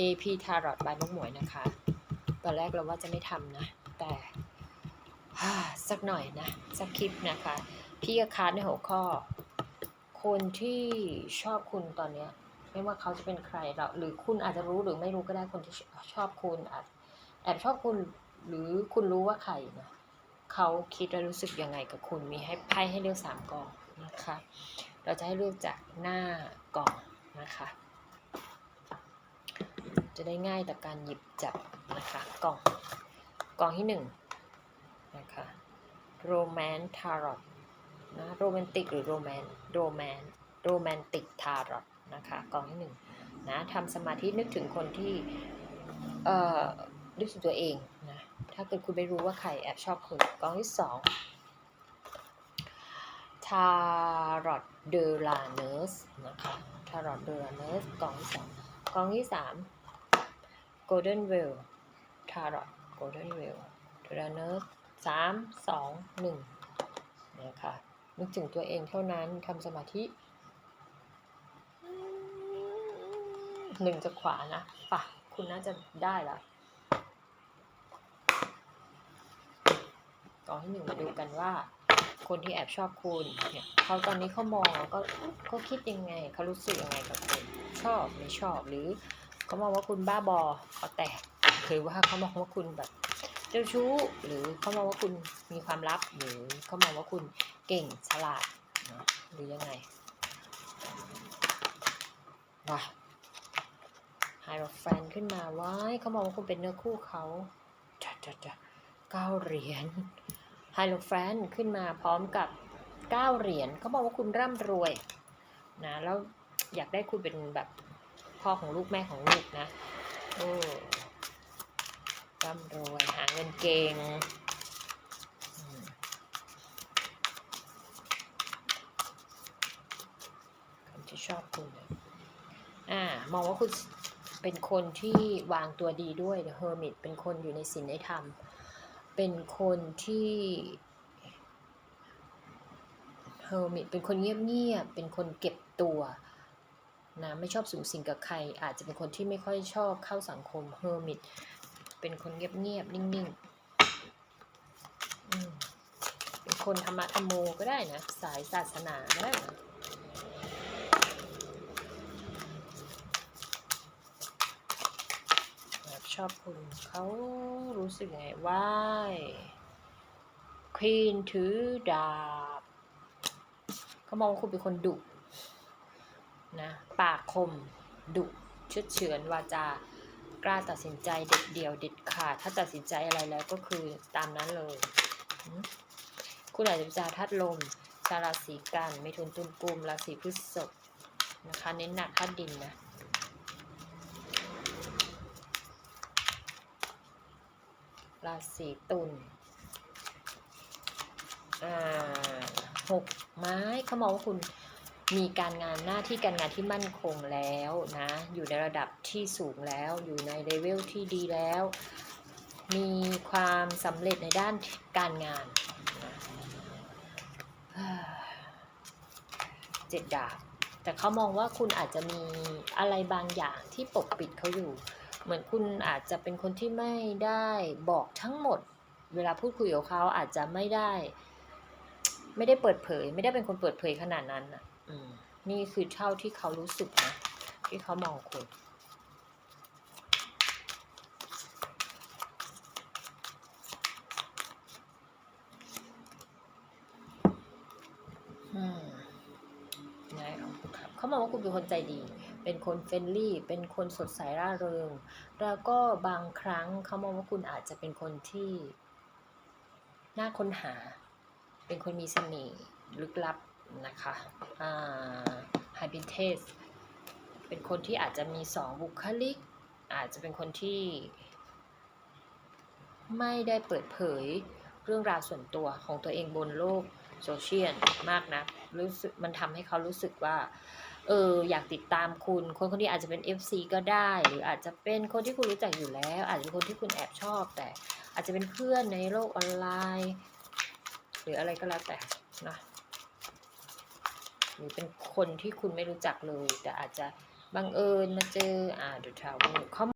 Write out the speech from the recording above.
AP Tarot บายลูกหมวยนะคะ ตอนแรกเราว่าจะไม่ทำนะ แต่สักหน่อยนะ สักคลิปนะคะ พี่ก็ค้านในหัวข้อ คนที่ชอบคุณตอนเนี้ยไม่ว่าเขาจะเป็นใครเราหรือคุณอาจจะรู้หรือไม่รู้ก็ได้คนที่ชอบคุณอาจแอบชอบคุณหรือคุณรู้ว่าใครนะเขาคิดและรู้สึกยังไงกับคุณมีให้ไพ่ให้เลือกสามกองนะคะ เราจะให้เลือกจากหน้ากองนะคะ ได้ง่ายต่อการหยิบจับนะคะกล่องกล่องที่หนึ่งนะคะ Romance Tarot นะโรแมนติกหรือโรแมนโรแมนโรแมนติกทารอตนะคะกล่องที่หนึ่งนะทำสมาธินึกถึงคนที่เอ่อนึกถึงตัวเองนะถ้าเกิดคุณไม่รู้ว่าใครแอบชอบคุณกล่องที่สองทารอตเดลาเนสนะคะทารอตเดลาเนสกล่องที่สองกล่องที่สาม Golden Well Tarot Golden Well เดลาเนสสามสองหนึ่งนะคะนึกถึงตัวเองเท่านั้นทำสมาธิหนึ่งจะขวานะป่ะ คุณน่าจะได้ละก่อนที่หนึ่งมาดูกันว่า คนที่แอบชอบคุณเนี่ยเขาตอนนี้เขามองแล้วก็เขาคิดยังไงเขารู้สึกยังไงกับคุณชอบไม่ชอบหรือ เขามองว่าคุณบ้าบอเขาแตกหรือว่าเขามองว่าคุณแบบเจ้าชู้หรือเขามองว่าคุณมีความลับหรือเขามองว่าคุณเก่งฉลาดหรือยังไงว้าไฮโรแฟนขึ้นมาว้ายเขามองว่าคุณเป็นเนื้อคู่เขาจ้ะจ้ะจ้ะเก้าเหรียญไฮโรแฟนขึ้นมาพร้อมกับเก้าเหรียญเขาบอกว่าคุณร่ำรวยนะแล้วอยากได้คุณเป็นแบบ พ่อของลูกแม่ของลูกนะ โอ้ร่ำรวยหาเงินเก่งคนที่ชอบคุณอ่ามองว่าคุณเป็นคนที่วางตัวดีด้วย The Hermit เป็นคนอยู่ในศีลในธรรม เป็นคนที่ Hermit เป็นคนเงียบๆเป็นคนเก็บตัว นะไม่ชอบสูงสิงกับใคร อาจจะเป็นคนที่ไม่ค่อยชอบเข้าสังคม Hermit เป็นคนเงียบๆนิ่งๆเป็นคนธรรมะธรรมโมก็ได้นะ สายศาสนาก็ได้นะชอบคุณเขารู้สึกยังไงว่าควีนถือดาบเขามองว่าคุณเป็นคนดุ นะปากคมดุเชื่อดเฉือนวาจากล้าตัดสินใจเด็ดเดี่ยวเด็ดขาด ถ้าตัดสินใจอะไรแล้วก็คือตามนั้นเลยคุณอาจจะเป็นชาวธาตุลม ชาวราศีกันไม่ทุนตุนกุมราศีพฤษภนะคะเน้นหนักธาตุดินนะราศีตุลหกไม้เขามองว่าคุณ มีการงานหน้าที่การงานที่มั่นคงแล้วนะ อยู่ในระดับที่สูงแล้ว อยู่ในเลเวลที่ดีแล้ว มีความสำเร็จในด้านการงานเจ็ดดาบ แต่เขามองว่าคุณอาจจะมีอะไรบางอย่างที่ปกปิดเขาอยู่ เหมือนคุณอาจจะเป็นคนที่ไม่ได้บอกทั้งหมด เวลาพูดคุยกับเขาอาจจะไม่ได้ ไม่ได้เปิดเผย ไม่ได้เป็นคนเปิดเผยขนาดนั้นอะ นี่คือเท่าที่เขารู้สึกนะ ที่เขามองคุณเอาบเขามองว่าคุณเป็นคนใจดี เป็นคนเฟรนลี่ เป็นคนสดใสร่าเริง แล้วก็บางครั้งเขามองว่าคุณอาจจะเป็นคนที่น่าค้นหา เป็นคนมีเสน่ห์ลึกลับ นะคะอ่าไฮบิเทสเป็นคนที่อาจจะมีสองบุคลิก อาจจะเป็นคนที่ ไม่ได้เปิดเผยเรื่องราวส่วนตัวของตัวเองบนโลกโซเชียลมากนะรู้สึกมันทำให้เขารู้สึกว่าเอออยากติดตามคุณ คนคนนี้อาจจะเป็น FC ก็ได้ หรืออาจจะเป็นคนที่คุณรู้จักอยู่แล้ว อาจจะเป็นคนที่คุณแอบชอบ แต่อาจจะเป็นเพื่อนในโลกออนไลน์ หรืออะไรก็แล้วแต่นะ หรือเป็นคนที่คุณไม่รู้จักเลย แต่อาจจะบังเอิญมาเจออ่าเดอะทาวเวอร์เขา